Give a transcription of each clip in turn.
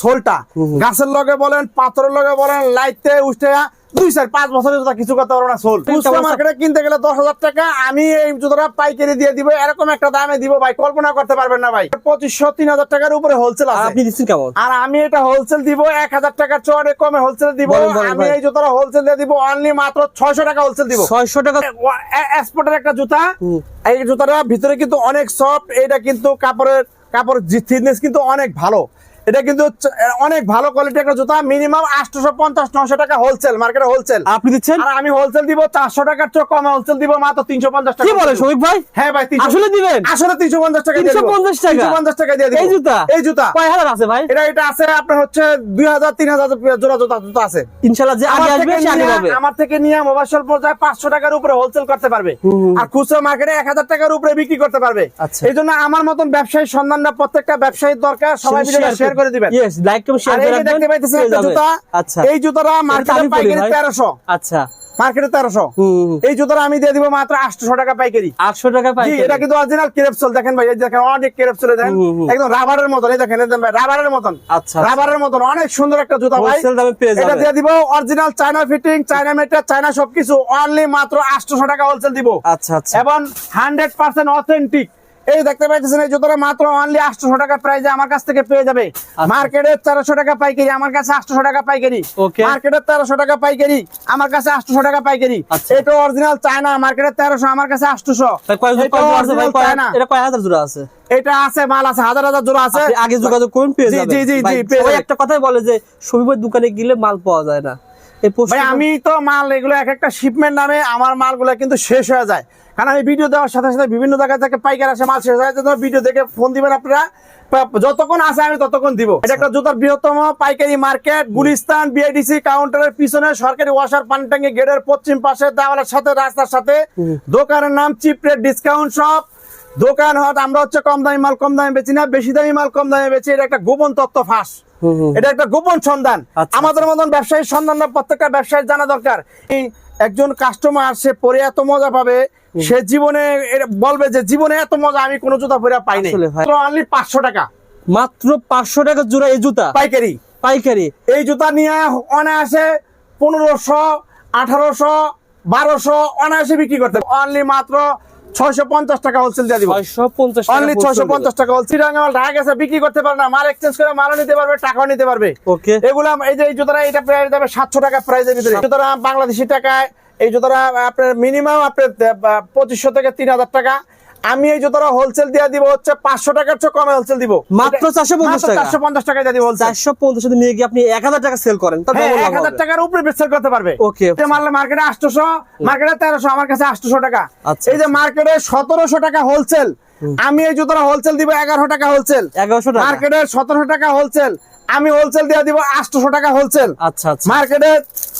সোলটা গাছের লগে বলেন পাথরের লগে বলেন লাইটতে উঠে দুই চার পাঁচ বছরের জুতা কিছু করতে পারব না সোল মার্কেটে কিনতে গেলে দশ হাজার টাকা আমি এই জুতোটা পাইকারি দিয়ে দিব এরকম একটা দামে দিব ভাই কল্পনা করতে পারবেন না ভাই। পঁচিশশো তিন হাজার টাকার উপরে হোলসেল আর আপনি দিচ্ছেন কেমন? আর আমি এটা হোলসেল দিব এক হাজার টাকার চড়ে কমে হোলসেল দিব। আমি এই জুতোটা হোলসেল দিয়ে দিব অনলি মাত্র ছয়শো টাকা হোলসেল দিব। ছয়শো টাকা এক্সপোর্টের একটা জুতা। এই জুতাটা ভিতরে কিন্তু অনেক সফট এটা কিন্তু কাপড়ের কাপড় থিকনেস কিন্তু অনেক ভালো। এটা কিন্তু অনেক ভালো কোয়ালিটি একটা জুতা মিনিমাম আটশো পঞ্চাশ নশো টাকা হোলসেল মার্কেটে হোলসেল আপনি দিচ্ছেন? আর আমি হোলসেল দিব চারশো টাকার চেয়ে কমে হোলসেল দিব মাত্র তিনশো পঞ্চাশ টাকা বলে ভাই? হ্যাঁ ভাই আসলে দিবেন? আসলে তিনশো পঞ্চাশ টাকা 350 টাকা? তিনশো পঞ্চাশ টাকা দিয়ে এই জুতা? এই জুতা। কয় হাজার আছে ভাই? এটা এটা আছে আপনার হচ্ছে দুই হাজার তিন হাজার জোড়া জুতা জুতা আছে। ইনশাল্লাহ যে আগে আমার আসবে সে আগে পাবে আমার থেকে নিয়ে মোবাইল পর্যায়ে পাঁচশো টাকার উপরে হোলসেল করতে পারবে। আর খুচরা মার্কেটে এক হাজার টাকার উপরে বিক্রি করতে পারবে। আচ্ছা। এই জন্য আমার মতন ব্যবসায়ী সন্ধানটা প্রত্যেকটা ব্যবসায়ীর দরকার। সবাই শেয়ার করে দিবেন। লাইক কমেন্ট শেয়ার করে দেখতে পাইতেছেন একটা জুতা আচ্ছা। এই জুতাটা মার্কেটে পাইকারি ভাই। তেরোশো। আচ্ছা। মার্কেটে তেরোশো। এই জুতাটা আমি দিয়ে দিব মাত্র আটশো টাকা পাইকারি। আটশো টাকা পাই জি এটা কিন্তু অরিজিনাল ক্রেপসোল দেখেন ভাই এই দেখেন অনেক ক্রেপসোল দেখেন। একদম রাবারের মতন এই দেখেন একদম রাবারের মতন। আচ্ছা, রাবারের মতন অনেক সুন্দর একটা জুতা ভাই। এটা দিয়ে দিব original China fitting China meter China সবকিছু অনলি মাত্র আটশো টাকা হোলসেল দিব। আচ্ছা আচ্ছা। এবং হান্ড্রেড পার্সেন্ট অথেন্টিক এই দেখতে পাইতেছেন এই জুতোটা মাত্র অনলি আটশো টাকা প্রাইজে আমার কাছ থেকে পেয়ে যাবে। মার্কেটে তেরোশো টাকা পাইকারি আমার কাছে আটশো টাকা পাইকারি। মার্কেটে তেরোশো টাকা পাইকারি আমার কাছে আটশো টাকা পাইকারি। আচ্ছা। এটা অরিজিনাল চায়না মার্কেটে তেরোশো আমার কাছে আটশোশো। জোড়া আছে এটা আছে? মাল আছে হাজার হাজার জোড়া আছে। আগে যোগাযোগ করুন জি, জি, জি। একটা কথাই বলে যে শফিকের দোকানে গেলে মাল পাওয়া যায় না। আমি তো মাল এগুলো এক একটা শিপমেন্ট নামে আমার মালগুলো কিন্তু শেষ হয়ে যায়। কারণ আমি ভিডিও দেওয়ার সাথে সাথে বিভিন্ন জায়গা থেকে পাইকার আসে মাল শেষ হয়ে ভিডিও দেখে ফোন দিবেন আপনারা। যতক্ষণ আছে আমি ততক্ষণ দিব। এটা একটা জুতার বৃহত্তম পাইকারি মার্কেট গুলিস্তান বিআইডিসি কাউন্টারের পিছনে সরকারি ওয়াশার পানি ট্যাঙ্কি গেটের পশ্চিম পাশে দেওয়ালের সাথে রাস্তার সাথে। দোকানের নাম চিপ রেট ডিসকাউন্ট শপ দোকান হট আমরা হচ্ছে কম দামি মাল কম দামে বেচি না বেশি দামি মাল কম দামে বেচি। এটা একটা গোপন তত্ত্ব ফাঁস। এটা একটা গোপন সন্ধান। আচ্ছা, আমাদের মতন ব্যবসায়ীর সন্ধান না প্রত্যেকটা ব্যবসায়ীর জানা দরকার। একজন কাস্টমার সে পরে এত মজা পাবে সে জীবনে বলবে যে জীবনে এত মজা আমি কোনো জুতা পরে পাই নাই। অনলি পাঁচশো টাকা। মাত্র পাঁচশো টাকা জোড়া এই জুতা? পাইকারি। পাইকারি? এই জুতা নিয়ে অনায়াসে পনেরোশো আঠারোশো বারোশো অনায়াসে বিক্রি করতে অনলি মাত্র ছয়শো পঞ্চাশ টাকা হোলসেল দিয়ে দিব। ছয়শো পঞ্চাশ টাকা অনলি টাকা হোলসেল চিরাঙ্গা মাল ঢাকা গেছে বিক্রি করতে পারে না মাল এক্সচেঞ্জ করে মালও নিতে পারবে টাকাও নিতে পারবে। ওকে এগুলা এই যে এই জুতোটা এটা প্রাইস টাকা প্রাইসের ভিতরে। জুতোটা বাংলাদেশি টাকায় এই জুতোটা আপনার মিনিমাম আপনার পঁচিশশো থেকে তিন হাজার টাকা। আমি এই জুতোটা হোলসেল দিয়ে দিব হচ্ছে পাঁচশো টাকার চেয়ে কমে হোলসেল দিব। মাত্র 450 টাকা। চারশো পঞ্চাশ টাকা দিয়ে দিব চারশো পঞ্চাশ নিয়ে গিয়ে আপনি এক হাজার টাকা সেল করেন। হ্যাঁ এক হাজার টাকার উপরে সেল করতে পারবে. যে মারলে মার্কেটে আটশোশো মার্কেটে তেরোশো আমার কাছে আটশোশো টাকা। আচ্ছা, এই যে মার্কেটে সতেরোশো টাকা হোলসেল আমি এই জুতোটা হোলসেল দিব এগারোশো টাকা হোলসেল এগারোশো টাকা? মার্কেটে সতেরোশো টাকা হোলসেল আমি হোলসেল দিয়ে দিব আটশোশো টাকা হোলসেল আচ্ছা আচ্ছা। মার্কেটে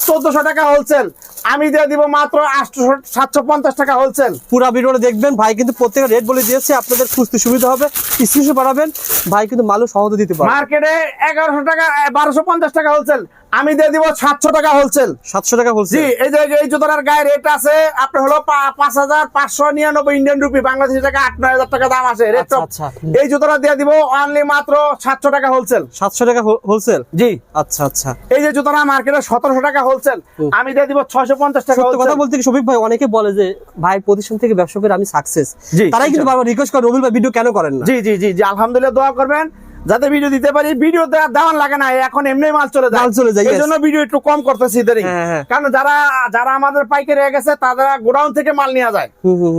চোদ্দশো টাকা হোলসেল আমি দিয়ে দিব মাত্র আটশো সাতশো পঞ্চাশ টাকা হোলসেল পুরা ভিডিওটা দেখবেন ভাই কিন্তু প্রত্যেকের রেট বলে দিয়েছে আপনাদের খুঁজতে সুবিধা হবে। স্ক্রিনশট বাড়াবেন ভাই কিন্তু মালও সহজে দিতে পারবে। মার্কেটে এগারোশো টাকা বারোশো পঞ্চাশ টাকা হোলসেল আমি দিয়ে দিব সাতশো টাকা হোলসেল সাতশো টাকা জি এই যে এই জুতোটার গায়ে রেট আছে আপনার হলো পাঁচ হাজার পাঁচশো নিরানব্বই ইন্ডিয়ান রুপি বাংলাদেশি টাকা আট নয় হাজার টাকা দাম আছে রেট আচ্ছা, আচ্ছা। এই জুতোটা দিয়ে দিব অনলি মাত্র সাতশো টাকা হোলসেল সাতশো টাকা হোলসেল জি। আচ্ছা আচ্ছা। এই যে জুতোটা মার্কেটে সতেরোশো টাকা হোলসেল আমি দিয়ে দিব ছয়শো পঞ্চাশ টাকা কথা বলতে কি শফিক ভাই অনেকে বলে যে ভাই প্রতিষ্ঠান থেকে ব্যবসা করে আমি সাকসেস তারাই কিন্তু। বারবার রিকোয়েস্ট করে রবিল ভাই ভিডিও কেন করেন না? জি জি জি জি আলহামদুলিল্লাহ দোয়া করবেন। যাতে ভিডিও দিতে পারি ভিডিও দেওয়া- দেওয়ার লাগে না এখন এমনি মাল চলে যায়। চলে যায়, এই জন্য ভিডিও একটু কম করতেছি ইদারিং হ্যাঁ, হ্যাঁ। কারণ যারা যারা আমাদের পাইকারি হয়ে গেছে তারা গোডাউন থেকে মাল নিয়ে যায়।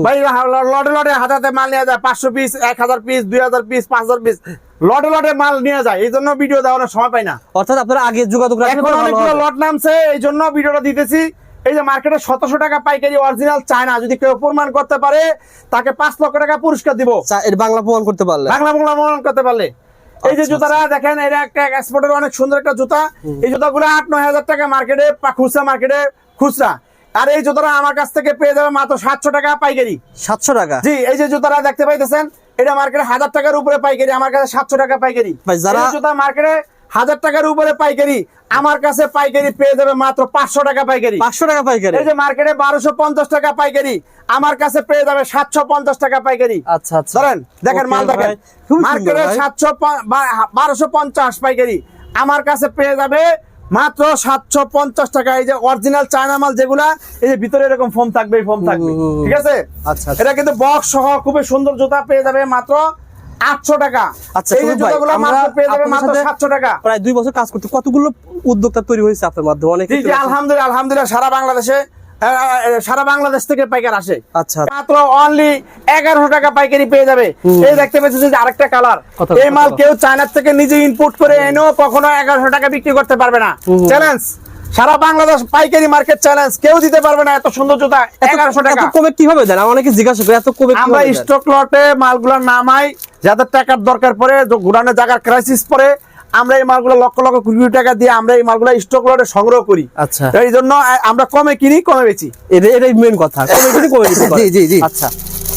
ভাই লটে লটে হাজাতে মাল নিয়ে যায় পাঁচশো পিস এক হাজার পিস দুই হাজার পিস পাঁচ হাজার পিস। লটে লটে মাল নিয়ে যায় এই জন্য ভিডিও দেওয়ার সময় পাই না। অর্থাৎ আপনারা আগে যোগাযোগ এখন অনেকগুলো। লট নামছে এই জন্য ভিডিওটা দিতেছি। এই যে মার্কেটে সতেরোশো টাকা পাইকারি অরিজিনাল চায়না যদি কেউ প্রমাণ করতে পারে তাকে পাঁচ লক্ষ টাকা পুরস্কার দিব। এর বাংলা প্রমাণ করতে পারলে। বাংলা বাংলা প্রমাণ করতে পারলে। এই যে জুতারা জুতাটা দেখেন এটা একটা এক্সপোর্টের অনেক সুন্দর একটা জুতা। এই জুতাগুলো আট নয় হাজার টাকা মার্কেটে খুচরা মার্কেটে খুচরা। আর এই জুতাটা আমার কাছ থেকে পেয়ে যাবে মাত্র সাতশো টাকা পাইকারি। সাতশো টাকা? জি এই যে জুতাটা দেখতে পাইতেছেন এটা মার্কেটে হাজার টাকার উপরে পাইকারি আমার কাছে সাতশো টাকা পাইকারি। জুতা মার্কেটে হাজার টাকার উপরে পাইকারি আমার কাছে পাইকারি পেয়ে যাবে মাত্র পাঁচশো টাকা পাইকারি। পাঁচশো টাকা পাইকারি? এই যে মার্কেটে বারোশো পঞ্চাশ টাকা পাইকারি আমার কাছে পেয়ে যাবে সাতশো পঞ্চাশ টাকা পাইকারি। আচ্ছা আচ্ছা। ধরেন দেখেন মাল দেখেন মার্কেটে সাতশো বারোশো পঞ্চাশ পাইকারি আমার কাছে পেয়ে যাবে মাত্র সাতশো পঞ্চাশ টাকা। এই যে অরিজিনাল চায়না মাল যেগুলা এই যে ভিতরে এরকম ফোম থাকবে ফোম থাকবে। ঠিক আছে? আচ্ছা, আচ্ছা। এটা কিন্তু বক্স সহ খুবই সুন্দর জুতা পেয়ে যাবে মাত্র আটশো টাকা। আচ্ছা এই যে সুদীপ ভাই, জুতাগুলো আমরা মাত্র পেয়ে যাবে আপনার মাত্র সাথে সাতশো টাকা। প্রায় দুই বছর কাজ করতে কতগুলো উদ্যোক্তা তৈরি হয়েছে আপনার মাধ্যমে? অনেক জি জি আলহামদুলিল্লাহ আলহামদুলিল্লাহ সারা বাংলাদেশে সারা থেকে পাইকার আসে। আচ্ছা। মাত্র অনলি এগারোশো টাকা পাইকারি পেয়ে যাবে। এই দেখতে যে আরেকটা কালার। এই মাল কেউ চায়নার থেকে নিজে ইনপুট করে এনেও কখনো এগারোশো টাকা বিক্রি করতে পারবে না। চ্যালেঞ্জ সারা বাংলাদেশ পাইকারি মার্কেট চ্যালেঞ্জ কেউ দিতে পারবে না এত সুন্দর জুতা এগারোশো টাকা। এত কমে কীভাবে দেন? আমার অনেকে জিজ্ঞাসা করে এত কমে আমরা? স্টক লটে মালগুলো নামাই যাদের টাকার দরকার পড়ে ঘুরানোর জায়গার ক্রাইসিস পড়ে আমরা এই মালগুলো লক্ষ লক্ষ কোটি কোটি টাকা দিয়ে আমরা এই মালগুলো স্টক লটে সংগ্রহ করি। আচ্ছা। এই জন্য আমরা কমে কিনি কমে বেচি। এটা- এটাই মেন কথা। কমে যদি কমে জি, জি, জি। আচ্ছা।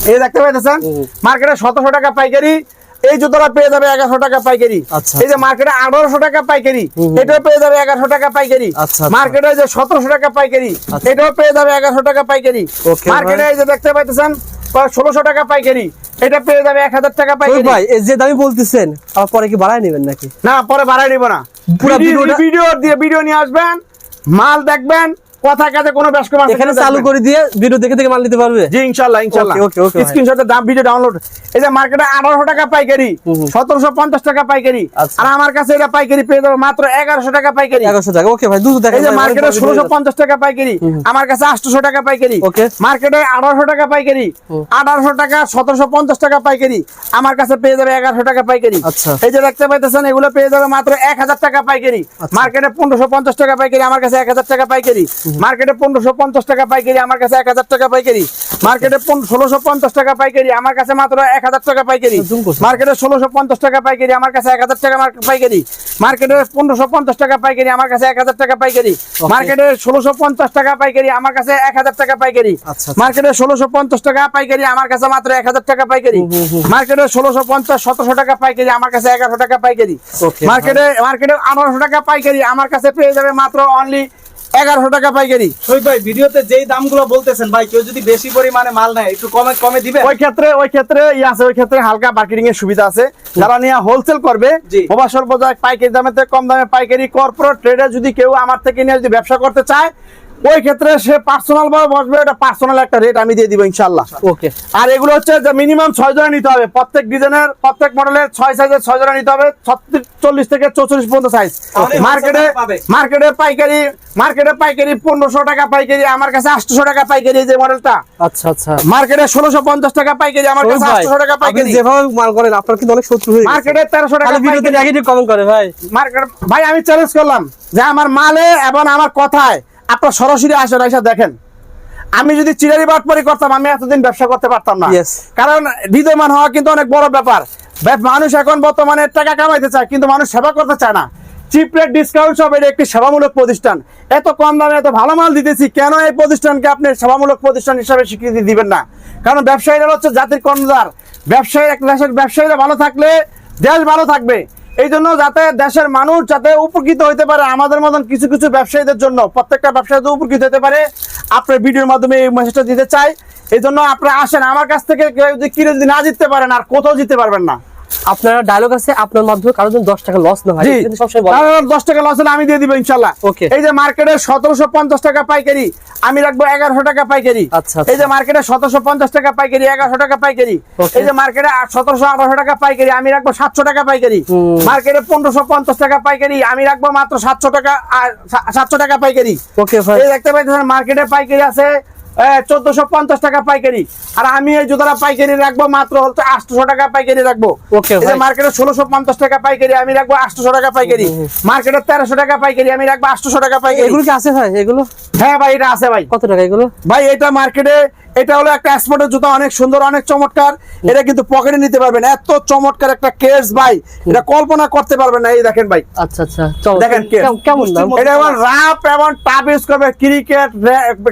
এই দেখতে পাইতেছেন? মার্কেটে সতেরোশো টাকা পাইকারি এই জুতোটা পেয়ে যাবে এগারোশো টাকা পাইকারি। আচ্ছা, এই যে মার্কেটে আঠারোশো টাকা পাইকারি এটাও পেয়ে যাবে এগারোশো টাকা পাইকারি। আচ্ছা, আচ্ছা। মার্কেটে যে সতেরোশো টাকা পাইকারি। এটাও পেয়ে যাবে এগারোশো টাকা পাইকারি। মার্কেটে এই যে দেখতে পাইতেছেন ষোলোশো টাকা পাইকারি এটা পেয়ে যাবে এক হাজার টাকা পাইকারি। ভাই এই যে দামি বলতেছেন আবার পরে কি বাড়ায় নেবেন নাকি? না পরে বাড়ায় নিব না। পুরো ভিডিও দিয়ে ভিডিও নিয়ে আসবেন মাল দেখবেন কথা কাজে কোনো ব্যস্ত মানুষ এখানে চালু করে দিয়ে ভিডিও দেখে দেখে মাল নিতে পারবে? জি ইনশাল্লাহ Okay, okay, okay, স্ক্রিনশটের দাম ভিডিও ডাউনলোড এই যে মার্কেটে আঠারোশো টাকা পাইকারি সতেরোশো পঞ্চাশ টাকা পাইকারি। আচ্ছা। আর আমার কাছে এটা পাইকারি পেয়ে যাবে মাত্র এগারোশো টাকা পাইকারি। এগারোশো টাকা ওকে ভাই দুটো দেখেন এই যে মার্কেটে অনেক বড় ষোলোশো video পঞ্চাশ টাকা পাইকারি আমার কাছে আটশোশো টাকা পাইকারি। Okay. মার্কেটে আঠারোশো টাকা পাইকারি আঠারোশো টাকা সতেরোশো পঞ্চাশ টাকা পাইকারি। আমার কাছে পেয়ে যাবে এগারোশো টাকা পাইকারি। আচ্ছা। এই যে দেখতে পাইতেছেন এগুলো পেয়ে যাবে মাত্র এক হাজার টাকা পাইকারি। আচ্ছা। মার্কেটে পনেরোশো পঞ্চাশ টাকা পাইকারি আমার কাছে এক হাজার টাকা পাইকারি। মার্কেটে পনেরোশো পঞ্চাশ টাকা পাইকারি আমার কাছে এক হাজার টাকা পাইকারি। মার্কেটে ষোলোশো পঞ্চাশ টাকা পাইকারি আমার কাছে মাত্র এক হাজার টাকা পাইকারি। মার্কেটে ষোলোশো পঞ্চাশ টাকা পাইকারি আমার কাছে এক হাজার টাকা পাইকারি। মার্কেটে পনেরোশো পঞ্চাশ টাকা পাইকারি আমার কাছে এক হাজার টাকা পাইকারি। মার্কেটে ষোলোশো পঞ্চাশ টাকা পাইকারি আমার কাছে এক হাজার টাকা পাইকারি। আচ্ছা, আচ্ছা। মার্কেটে ষোলোশো পঞ্চাশ টাকা পাইকারি আমার কাছে মাত্র এক হাজার টাকা পাইকারি। মার্কেটে ষোলোশো পঞ্চাশ সতেরোশো টাকা পাইকারি আমার কাছে এগারোশো টাকা পাইকারি। মার্কেটে মার্কেটে আঠারোশো টাকা পাইকারি আমার কাছে পেয়ে যাবে মাত্র অনলি এগারোশো টাকা পাইকারি। সই ভাই ভিডিওতে যেই দামগুলো বলতেছেন ভাই কেউ যদি বেশি পরিমাণে মাল নেয় একটু কমে কমে দিবে ওই ক্ষেত্রে ওই ক্ষেত্রে ই আছে ওই ক্ষেত্রে হালকা মার্কেটিং এর সুবিধা আছে। যারা নিয়ে হোলসেল করবে জি। বাজার পাইকারি দামে থেকে কম দামে পাইকারি কর্পোরেট ট্রেডে যদি কেউ আমার থেকে নিয়ে যদি ব্যবসা করতে চায় ওই ক্ষেত্রে সে পার্সোনাল ভাবে বসবে এটা পার্সোনাল একটা রেট আমি দিয়ে দিব ইনশাল্লাহ ওকে আর এগুলো হচ্ছে যে মিনিমাম ছয় জনে নিতে হবে। প্রত্যেক ডিজাইনের প্রত্যেক মডেলের ছয় সাইজের ছয় জনে নিতে হবে। ছত্রিশ চল্লিশ থেকে চৌচল্লিশ পর্যন্ত সাইজ মার্কেটে মার্কেটে পাইকারি মার্কেটে পাইকারি পনেরোশো টাকা পাইকারি আমার কাছে আটশো টাকা পাইকারি এই যে মডেলটা আচ্ছা আচ্ছা। মার্কেটে ষোলোশো পঞ্চাশ টাকা পাইকারি আমার কাছে আটশো টাকা আপনি পাইকারি। যেভাবে মাল করেন আপনার কিন্তু অনেক শত্রু হয়ে মার্কেটে তেরোশো টাকা পাইকারি। নেগেটিভ কমেন্ট করে ভাই। মার্কেট ভাই আমি চ্যালেঞ্জ করলাম যে আমার মালে এবং আমার কথায় আপনার সরাসরি আসেন এসে দেখেন। আমি যদি চিরারি বাটপারি করতাম আমি এতদিন ব্যবসা করতে পারতাম না. কারণ বিদ্যমান হওয়া কিন্তু অনেক বড় ব্যাপার। মানুষ এখন বর্তমানে টাকা কামাইতে চায় কিন্তু মানুষ সেবা করতে চায় না। চিপ রেট ডিসকাউন্ট সব এটা একটি সেবামূলক প্রতিষ্ঠান। এত কম দামে এত ভালো মাল দিতেছি কেন এই প্রতিষ্ঠানকে আপনি সেবামূলক প্রতিষ্ঠান হিসাবে স্বীকৃতি দিবেন না? কারণ ব্যবসায়ীরা হচ্ছে জাতির কর্ণধার। ব্যবসায়ী দেশের ব্যবসায়ীরা ভালো থাকলে দেশ ভালো থাকবে। এই জন্য যাতে দেশের মানুষ যাতে উপকৃত হইতে পারে আমাদের মতন কিছু কিছু ব্যবসায়ীদের জন্য, প্রত্যেকটা ব্যবসায়ী উপকৃত হতে পারে, আপনার ভিডিওর মাধ্যমে এই মেসেজটা দিতে চাই। এই জন্য আপনারা আসেন। আমার কাছ থেকে কেউ যদি কিনে যদি না জিততে পারেন, আর কোথাও জিততে পারবেন না। আপনার ডায়লগ আছে আপনার মাধ্যমে কারোর জন্য দশ টাকা লস না হয়। দশ টাকা লস হলে আমি দিয়ে দিব ইনশাল্লাহ Okay. এই যে মার্কেটে সতেরোশো পঞ্চাশ টাকা পাইকারি আমি রাখব এগারোশো টাকা পাইকারি। আচ্ছা, আচ্ছা। এই যে মার্কেটে সতেরোশো পঞ্চাশ টাকা পাইকারি এগারোশো টাকা পাইকারি। এই যে মার্কেটে সতেরোশো আঠারোশো টাকা পাইকারি আমি রাখব সাতশো টাকা পাইকারি। মার্কেটে পনেরোশো পঞ্চাশ টাকা পাইকারি আমি রাখব মাত্র সাতশো টাকা সাতশো টাকা পাইকারি। ওকে এই দেখতে পাইতেছেন মার্কেটে পাইকারি আছে চোদ্দশো পঞ্চাশ টাকা পাইকারি। আর আমি এই জুতোটা পাইকারি রাখব মাত্র হচ্ছে আটশো টাকা পাইকারি রাখব। মার্কেটে ষোলোশো পঞ্চাশ টাকা পাইকারি আমি রাখব আটশো টাকা পাইকারি। মার্কেটে তেরোশো টাকা পাইকারি আমি রাখব আটশো টাকা পাইকারি। এগুলো কি আছে ভাই? এগুলো? হ্যাঁ ভাই এটা আছে ভাই। কত টাকা এগুলো? ভাই এটা মার্কেটে এটা হলো একটা স্পোর্টের জুতা অনেক সুন্দর অনেক চমৎকার। এটা কিন্তু পকেটে নিতে পারবেন এত চমৎকার একটা কেস ভাই। এটা কল্পনা করতে পারবেন না এই দেখেন ভাই। আচ্ছা আচ্ছা দেখেন কেমন- এটা এবং রাপ এবং টাপ ইউজ করবে ক্রিকেট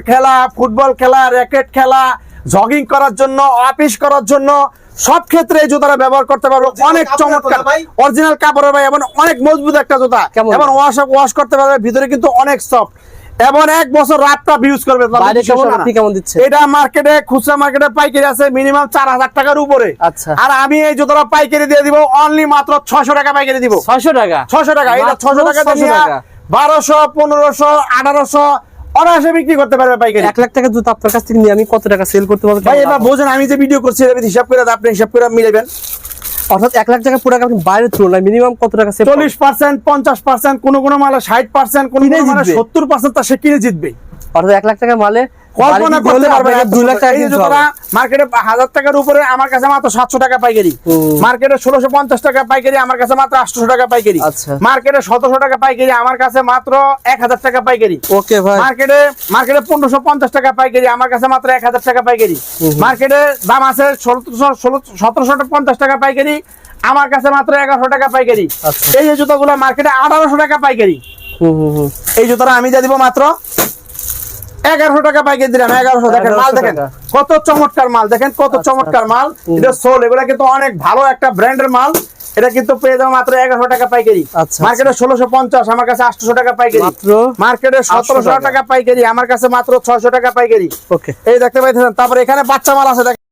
খেলা ফুটবল খেলা র্যাকেট খেলা জগিং করার জন্য অফিস করার জন্য সব ক্ষেত্রে এই জুতাটা ব্যবহার করতে পারবে। অনেক চমৎকার। অরিজিনাল কাপড়ের ভাই এবং অনেক মজবুত একটা জুতা। এবং ওয়াশ ওয়াশ করতে পারবে ভিতরে কিন্তু অনেক সফট এবং এক বছর রাতটা ইউজ করবে। এটা মার্কেটে খুচরা মার্কেটে পাইকারি আছে মিনিমাম চার হাজার টাকার উপরে। আচ্ছা। আর আমি এই জুতোটা পাইকারি দিয়ে দিব অনলি মাত্র ছশো টাকা পাইকারি দিব। ছয়শো টাকা? ছশো টাকা এটা ছশো টাকা 600 টাকা। বারোশো পনেরোশো আঠারোশো অনায়াসে বিক্রি করতে পারবে পাইকারি। এক লাখ টাকা জুতো আপনার কাছ থেকে নিয়ে আমি কত টাকা সেল করতে পারব ভাই এবার বোঝেন আমি যে ভিডিও করছি এর হিসাব করে আপনি হিসাব করে মিলাবেন। অর্থাৎ এক লাখ টাকা পুরো টাকা আপনি বাইরের তুলনায় মিনিমাম কত টাকা সেল চল্লিশ পার্সেন্ট পঞ্চাশ পার্সেন্ট কোনো কোনো মালে ষাট পার্সেন্ট কোনো মালে সত্তর পার্সেন্ট তা সে কিনে জিতবে। অর্থাৎ এক লাখ টাকা মালে কল্পনা করতে পারবে দুই লাখ টাকা। মার্কেটে হাজার টাকার উপরে আমার কাছে মাত্র সাতশো টাকা পাইকারি। মার্কেটে ষোলোশো পঞ্চাশ টাকা পাইকারি আমার কাছে মাত্র আটশো টাকা পাইকারি। আচ্ছা। মার্কেটে সতেরোশো টাকা পাইকারি আমার কাছে মাত্র এক হাজার টাকা পাইকারি। ওকে ভাই। মার্কেটে মার্কেটে পনেরোশো পঞ্চাশ টাকা পাইকারি আমার কাছে মাত্র এক হাজার টাকা পাইকারি। মার্কেটে দাম আছে ষোলো সতেরোশো পঞ্চাশ টাকা পাইকারি আমার কাছে মাত্র এগারোশো টাকা পাইকারি। আচ্ছা। এই যে জুতোগুলো মার্কেটে আঠারোশো টাকা পাইকারি। এই জুতোটা আমি দিয়ে দিব মাত্র এগারোশো টাকা পাইকে দিলাম এগারোশো দেখেন মাল দেখেন কত চমৎকার মাল দেখেন কত চমৎকার মাল। এটা সোল এগুলা কিন্তু অনেক ভালো একটা ব্র্যান্ডের মাল। এটা কিন্তু পেয়ে যাব মাত্র এগারোশো টাকা পাইকারি। আচ্ছা, মার্কেটে ষোলোশো পঞ্চাশ আমার কাছে আটশো টাকা পাইকারি। মার্কেটে সতেরোশো টাকা। পাইকারি আমার কাছে মাত্র ছয়শো টাকা পাইকারি। এই দেখতে পাইতেছেন তারপরে এখানে বাচ্চা মাল আছে দেখেন।